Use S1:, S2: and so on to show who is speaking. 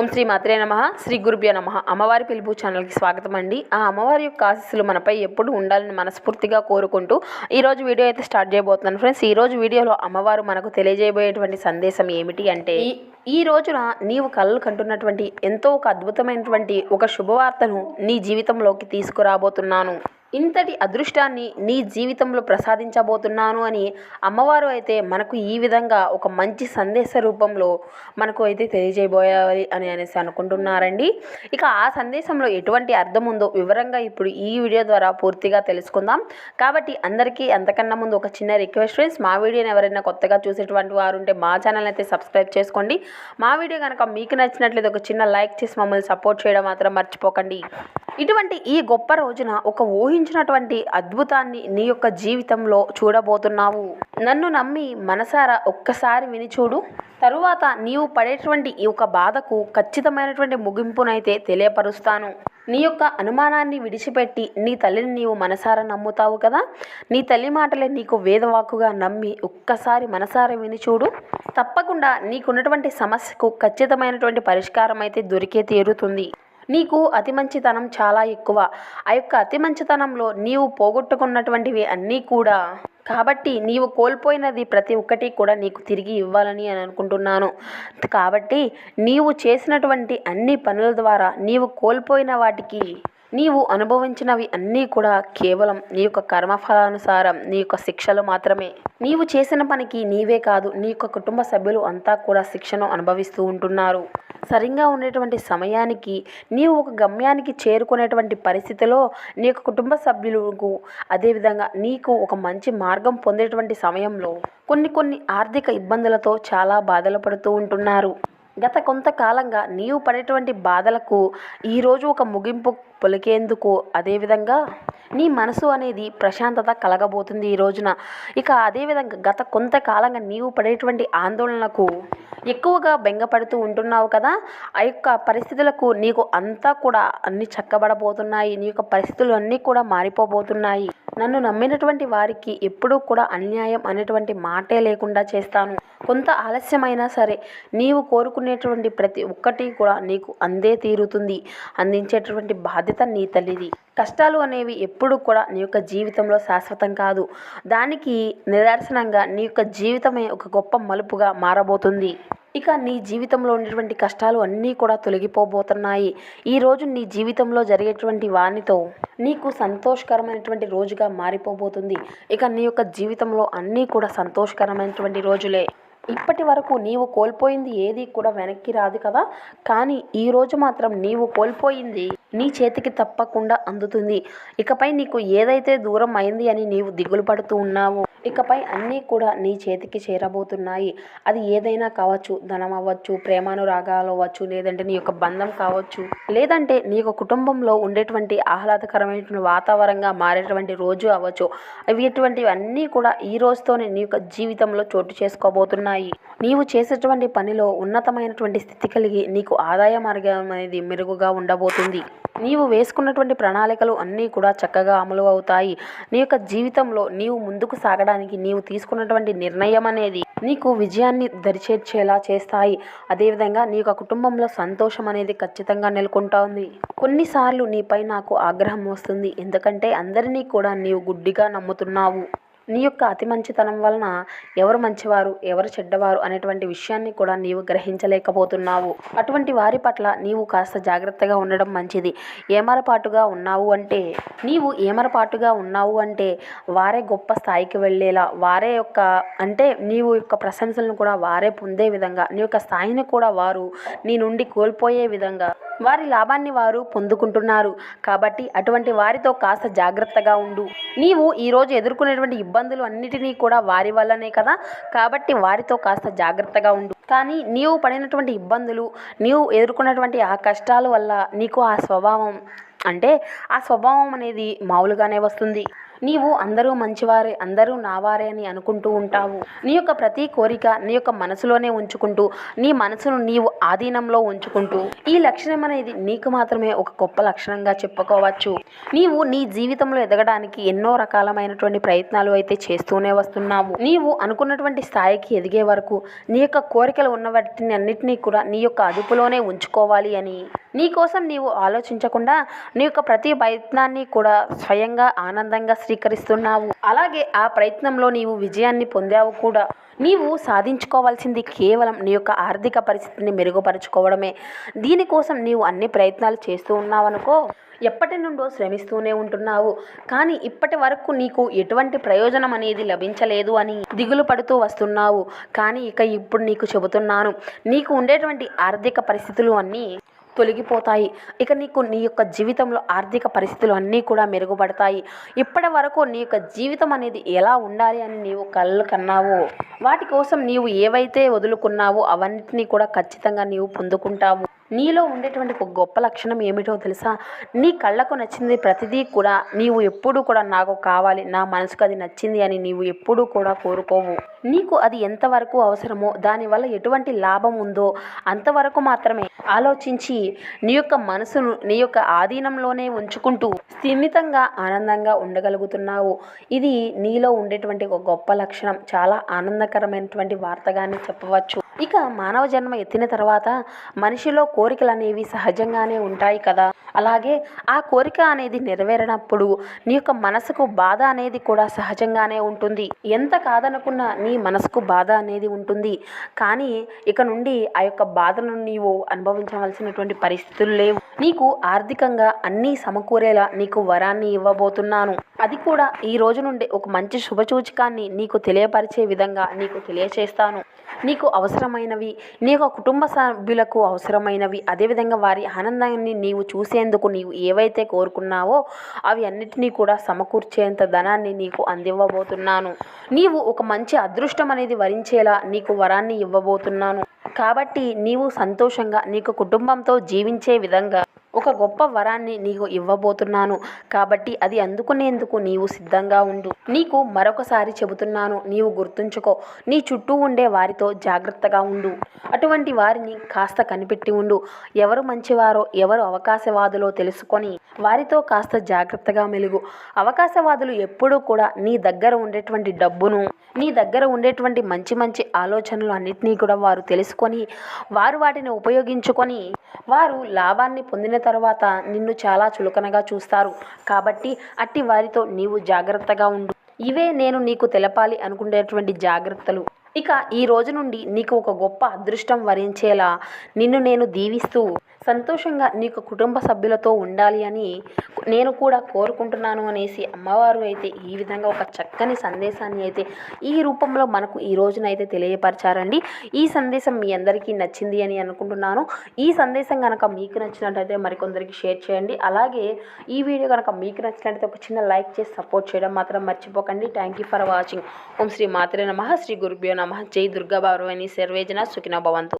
S1: ఓం శ్రీ మాత్రే నమ శ్రీ గురుభ్యో నమ. అమ్మవారి పిలుపు ఛానల్కి స్వాగతం అండి ఆ అమ్మవారి యొక్క ఆశీస్సులు మనపై ఎప్పుడు ఉండాలని మనస్ఫూర్తిగా కోరుకుంటూ ఈరోజు వీడియో అయితే స్టార్ట్ చేయబోతున్నాను ఫ్రెండ్స్. ఈ రోజు వీడియోలో అమ్మవారు మనకు తెలియజేయబోయేటువంటి సందేశం ఏమిటి అంటే ఈ ఈ రోజున నీవు కళ్ళు కంటున్నటువంటి ఎంతో ఒక అద్భుతమైనటువంటి ఒక శుభవార్తను నీ జీవితంలోకి తీసుకురాబోతున్నాను. ఇంతటి అదృష్టాన్ని నీ జీవితంలో ప్రసాదించబోతున్నాను అని అమ్మవారు అయితే మనకు ఈ విధంగా ఒక మంచి సందేశ రూపంలో మనకు అయితే తెలియజేయబోయాలి అని అనేసి అనుకుంటున్నారండి. ఇక ఆ సందేశంలో ఎటువంటి అర్థం ఉందో వివరంగా ఇప్పుడు ఈ వీడియో ద్వారా పూర్తిగా తెలుసుకుందాం. కాబట్టి అందరికీ అంతకన్నా ముందు ఒక చిన్న రిక్వెస్ట్ ఫ్రెండ్స్ మా వీడియోని ఎవరైనా కొత్తగా చూసేటువంటి వారు ఉంటే మా ఛానల్ అయితే సబ్స్క్రైబ్ చేసుకోండి. మా వీడియో కనుక మీకు నచ్చినట్లయితే ఒక చిన్న లైక్ చేసి మమ్మల్ని సపోర్ట్ చేయడం మాత్రం మర్చిపోకండి. ఇటువంటి ఈ గొప్ప రోజున ఒక ఊహించినటువంటి అద్భుతాన్ని నీ యొక్క జీవితంలో చూడబోతున్నావు. నన్ను నమ్మి మనసారా ఒక్కసారి విని చూడు. తరువాత నీవు పడేటువంటి ఈ యొక్క బాధకు ఖచ్చితమైనటువంటి ముగింపునైతే తెలియపరుస్తాను. నీ యొక్క అనుమానాన్ని విడిచిపెట్టి నీ తల్లిని నీవు మనసారా నమ్ముతావు కదా? నీ తల్లి మాటలే నీకు వేదవాకుగా నమ్మి ఒక్కసారి మనసారా విని చూడు. తప్పకుండా నీకున్నటువంటి సమస్యకు ఖచ్చితమైనటువంటి పరిష్కారం అయితే దొరికే తీరుతుంది. నీకు అతి మంచితనం చాలా ఎక్కువ. ఆ యొక్క అతి మంచితనంలో నీవు పోగొట్టుకున్నటువంటివి అన్నీ కూడా. కాబట్టి నీవు కోల్పోయినది ప్రతి ఒక్కటి కూడా నీకు తిరిగి ఇవ్వాలని అని అనుకుంటున్నాను. కాబట్టి నీవు చేసినటువంటి అన్ని పనుల ద్వారా నీవు కోల్పోయిన వాటికి నీవు అనుభవించినవి అన్నీ కూడా కేవలం నీ యొక్క కర్మఫలానుసారం నీ యొక్క శిక్షలు మాత్రమే. నీవు చేసిన పనికి నీవే కాదు నీ యొక్క కుటుంబ సభ్యులు అంతా కూడా శిక్షను అనుభవిస్తూ ఉంటున్నారు. సరిగ్గా ఉండేటువంటి సమయానికి నీవు ఒక గమ్యానికి చేరుకునేటువంటి పరిస్థితిలో నీ యొక్క కుటుంబ సభ్యులకు అదేవిధంగా నీకు ఒక మంచి మార్గం పొందేటువంటి సమయంలో కొన్ని కొన్ని ఆర్థిక ఇబ్బందులతో చాలా బాధలు పడుతూ ఉంటున్నారు. గత కొంతకాలంగా నీవు పడేటువంటి బాధలకు ఈరోజు ఒక ముగింపు పొలికేందుకు అదేవిధంగా నీ మనసు అనేది ప్రశాంతత కలగబోతుంది ఈ రోజున. ఇక అదేవిధంగా గత కొంతకాలంగా నీవు పడేటువంటి ఆందోళనలకు ఎక్కువగా బెంగపడుతూ ఉంటున్నావు కదా ఆ యొక్క పరిస్థితులకు నీకు అంతా కూడా అన్ని చక్కబడబోతున్నాయి నీ యొక్క పరిస్థితులు అన్నీ కూడా మారిపోబోతున్నాయి. నన్ను నమ్మినటువంటి వారికి ఎప్పుడూ కూడా అన్యాయం అనేటువంటి మాటే లేకుండా చేస్తాను. కొంత ఆలస్యమైనా సరే నీవు కోరుకునేటువంటి ప్రతి ఒక్కటి కూడా నీకు అందే తీరుతుంది. అందించేటటువంటి బాధ్యత నీ తల్లిది. కష్టాలు అనేవి ఎప్పుడు కూడా నీ యొక్క జీవితంలో శాశ్వతం కాదు. దానికి నిదర్శనంగా నీ యొక్క జీవితమే ఒక గొప్ప మలుపుగా మారబోతుంది. ఇక నీ జీవితంలో ఉన్నటువంటి కష్టాలు అన్నీ కూడా తొలగిపోబోతున్నాయి. ఈ రోజు నీ జీవితంలో జరిగేటువంటి వానితో నీకు సంతోషకరమైనటువంటి రోజుగా మారిపోబోతుంది. ఇక నీ యొక్క జీవితంలో అన్నీ కూడా సంతోషకరమైనటువంటి రోజులే. ఇప్పటి వరకు నీవు కోల్పోయింది ఏది కూడా వెనక్కి రాదు కదా? కానీ ఈ రోజు మాత్రం నీవు కోల్పోయింది నీ చేతికి తప్పకుండా అందుతుంది. ఇకపై నీకు ఏదైతే దూరం అయింది అని నీవు దిగులు పడుతూ ఉన్నావో ఇకపై అన్నీ కూడా నీ చేతికి చేరబోతున్నాయి. అది ఏదైనా కావచ్చు ధనం అవ్వచ్చు ప్రేమానురాగాలు అవ్వచ్చు లేదంటే నీ యొక్క బంధం కావచ్చు. లేదంటే నీ యొక్క కుటుంబంలో ఉండేటువంటి ఆహ్లాదకరమైనటువంటి వాతావరణంగా మారేటువంటి రోజు అవ్వచ్చు. అవి ఇటువంటివన్నీ కూడా ఈ రోజుతోనే నీ యొక్క జీవితంలో చోటు చేసుకోబోతున్నాయి. నీవు చేసేటువంటి పనిలో ఉన్నతమైనటువంటి స్థితి కలిగి నీకు ఆదాయ మార్గం అనేది మెరుగుగా ఉండబోతుంది. నీవు వేసుకున్నటువంటి ప్రణాళికలు అన్నీ కూడా చక్కగా అమలు అవుతాయి. నీ యొక్క జీవితంలో నీవు ముందుకు సాగడానికి నీవు తీసుకున్నటువంటి నిర్ణయం అనేది నీకు విజయాన్ని దరిచేర్చేలా చేస్తాయి. అదేవిధంగా నీ యొక్క కుటుంబంలో సంతోషం అనేది ఖచ్చితంగా నెలకొంటోంది. కొన్నిసార్లు నీపై నాకు ఆగ్రహం వస్తుంది. ఎందుకంటే అందరినీ కూడా నీవు గుడ్డిగా నమ్ముతున్నావు. నీ యొక్క అతి మంచితనం వలన ఎవరు మంచివారు ఎవరు చెడ్డవారు అనేటువంటి విషయాన్ని కూడా నీవు గ్రహించలేకపోతున్నావు. అటువంటి వారి పట్ల నీవు కాస్త జాగ్రత్తగా ఉండడం మంచిది. ఏమరపాటుగా ఉన్నావు అంటే నీవు ఏమరపాటుగా ఉన్నావు అంటే వారే గొప్ప స్థాయికి వెళ్ళేలా వారే యొక్క అంటే నీవు యొక్క ప్రశంసలను కూడా వారే పొందే విధంగా నీ యొక్క స్థాయిని కూడా వారు నీ నుండి కోల్పోయే విధంగా వారి లాభాన్ని వారు పొందుకుంటున్నారు. కాబట్టి అటువంటి వారితో కాస్త జాగ్రత్తగా ఉండు. నీవు ఈరోజు ఎదుర్కొనేటువంటి ఇబ్బందులు అన్నిటినీ కూడా వారి వల్లనే కదా? కాబట్టి వారితో కాస్త జాగ్రత్తగా ఉండు. కానీ నీవు పడినటువంటి ఇబ్బందులు నీవు ఎదుర్కొన్నటువంటి ఆ కష్టాల వల్ల నీకు ఆ స్వభావం అంటే ఆ స్వభావం అనేది మామూలుగానే వస్తుంది. నీవు అందరూ మంచివారే అందరూ నావారే అని అనుకుంటూ ఉంటావు. నీ యొక్క ప్రతి కోరిక నీ యొక్క మనసులోనే ఉంచుకుంటూ నీ మనసును నీవు ఆధీనంలో ఉంచుకుంటూ. ఈ లక్షణం అనేది నీకు మాత్రమే ఒక గొప్ప లక్షణంగా చెప్పుకోవచ్చు. నీవు నీ జీవితంలో ఎదగడానికి ఎన్నో రకాలమైనటువంటి ప్రయత్నాలు అయితే చేస్తూనే వస్తున్నావు. నీవు అనుకున్నటువంటి స్థాయికి ఎదిగే వరకు నీ యొక్క కోరికలు ఉన్న వాటిని అన్నిటినీ కూడా నీ యొక్క అదుపులోనే ఉంచుకోవాలి అని. నీ కోసం నీవు ఆలోచించకుండా నీ యొక్క ప్రతి ప్రయత్నాన్ని కూడా స్వయంగా ఆనందంగా స్వీకరిస్తున్నావు. అలాగే ఆ ప్రయత్నంలో నీవు విజయాన్ని పొందావు కూడా. నీవు సాధించుకోవాల్సింది కేవలం నీ యొక్క ఆర్థిక పరిస్థితిని మెరుగుపరుచుకోవడమే. దీనికోసం నీవు అన్ని ప్రయత్నాలు చేస్తూ ఉన్నావనుకో ఎప్పటి నుండో శ్రమిస్తూనే ఉంటున్నావు. కానీ ఇప్పటి వరకు నీకు ఎటువంటి ప్రయోజనం అనేది లభించలేదు అని దిగులు పడుతూ వస్తున్నావు. కానీ ఇక ఇప్పుడు నీకు చెబుతున్నాను నీకు ఉండేటువంటి ఆర్థిక పరిస్థితులు అన్నీ తొలగిపోతాయి. ఇక నీకు నీ యొక్క జీవితంలో ఆర్థిక పరిస్థితులు అన్నీ కూడా మెరుగుపడతాయి. ఇప్పటి వరకు నీ యొక్క జీవితం అనేది ఎలా ఉండాలి అని నీవు కళ్ళు కన్నావో? వాటి కోసం నీవు ఏవైతే వదులుకున్నావో అవన్నిటినీ కూడా ఖచ్చితంగా నీవు పొందుకుంటావు. నీలో ఉండేటువంటి ఒక గొప్ప లక్షణం ఏమిటో తెలుసా? నీ కళ్ళకు నచ్చింది ప్రతిదీ కూడా నీవు ఎప్పుడూ కూడా నాకు కావాలి నా మనసుకు అది నచ్చింది అని నీవు ఎప్పుడూ కూడా కోరుకోవు. నీకు అది ఎంతవరకు అవసరమో దానివల్ల ఎటువంటి లాభం ఉందో అంతవరకు మాత్రమే ఆలోచించి నీ యొక్క మనసును నీ యొక్క ఆధీనంలోనే ఉంచుకుంటూ స్థిమితంగా ఆనందంగా ఉండగలుగుతున్నావు. ఇది నీలో ఉండేటువంటి ఒక గొప్ప లక్షణం. చాలా ఆనందకరమైనటువంటి వార్తగానే చెప్పవచ్చు. ఇక మానవ జన్మ ఎత్తిన తర్వాత మనిషిలో కోరికలు అనేవి సహజంగానే ఉంటాయి కదా. అలాగే ఆ కోరిక అనేది నెరవేరినప్పుడు నీ యొక్క మనసుకు బాధ అనేది కూడా సహజంగానే ఉంటుంది. ఎంత కాదనుకున్నా నీ మనసుకు బాధ అనేది ఉంటుంది. కానీ ఇక నుండి ఆ యొక్క బాధను నీవు అనుభవించవలసినటువంటి పరిస్థితులు లేవు. నీకు ఆర్థికంగా అన్నీ సమకూరేలా నీకు వరాన్ని ఇవ్వబోతున్నాను. అది కూడా ఈ రోజు నుండి ఒక మంచి శుభసూచకాన్ని నీకు తెలియపరిచే విధంగా నీకు తెలియచేస్తాను. నీకు అవసరం అవసరమైనవి. నీ యొక్క కుటుంబ సభ్యులకు అవసరమైనవి. అదేవిధంగా వారి ఆనందాన్ని నీవు చూసేందుకు నీవు ఏవైతే కోరుకున్నావో అవి అన్నిటినీ కూడా సమకూర్చేంత ధనాన్ని నీకు అందివ్వబోతున్నాను. నీవు ఒక మంచి అదృష్టం అనేది వరించేలా నీకు వరాన్ని ఇవ్వబోతున్నాను. కాబట్టి నీవు సంతోషంగా నీకు కుటుంబంతో జీవించే విధంగా ఒక గొప్ప వరాన్ని నీకు ఇవ్వబోతున్నాను. కాబట్టి అది అందుకునేందుకు నీవు సిద్ధంగా ఉండు. నీకు మరొకసారి చెబుతున్నాను నీవు గుర్తుంచుకో. నీ చుట్టూ ఉండే వారితో జాగ్రత్తగా ఉండు. అటువంటి వారిని కాస్త కనిపెట్టి ఉండు. ఎవరు మంచివారో ఎవరు అవకాశవాదులో తెలుసుకొని వారితో కాస్త జాగ్రత్తగా మెలుగు. అవకాశవాదులు ఎప్పుడూ కూడా నీ దగ్గర ఉండేటువంటి డబ్బును నీ దగ్గర ఉండేటువంటి మంచి మంచి ఆలోచనలు అన్నిటినీ కూడా వారు తెలుసుకొని వారు వాటిని ఉపయోగించుకొని వారు లాభాన్ని పొందిన తర్వాత నిన్ను చాలా చులకనగా చూస్తారు. కాబట్టి అట్టి వారితో నీవు జాగ్రత్తగా ఉండు. ఇవే నేను నీకు తెలపాలి అనుకునేటువంటి జాగ్రత్తలు. ఇక ఈ రోజు నుండి నీకు ఒక గొప్ప అదృష్టం వరించేలా నిన్ను నేను దీవిస్తూ సంతోషంగా నీకు కుటుంబ సభ్యులతో ఉండాలి అని నేను కూడా కోరుకుంటున్నాను అనేసి అమ్మవారు అయితే ఈ విధంగా ఒక చక్కని సందేశాన్ని అయితే ఈ రూపంలో మనకు ఈ రోజునైతే తెలియపరిచారండి. ఈ సందేశం మీ అందరికీ నచ్చింది అని అనుకుంటున్నాను. ఈ సందేశం కనుక మీకు నచ్చినట్లయితే మరికొందరికి షేర్ చేయండి. అలాగే ఈ వీడియో కనుక మీకు నచ్చినట్లయితే ఒక చిన్న లైక్ చేసి సపోర్ట్ చేయడం మాత్రం మర్చిపోకండి. థ్యాంక్ యూ ఫర్ వాచింగ్ ఓం శ్రీ మాతరే నమ. శ్రీ గురుభ్యో నమ. జై దుర్గా అని సర్వేజన సుఖిన భవంతు.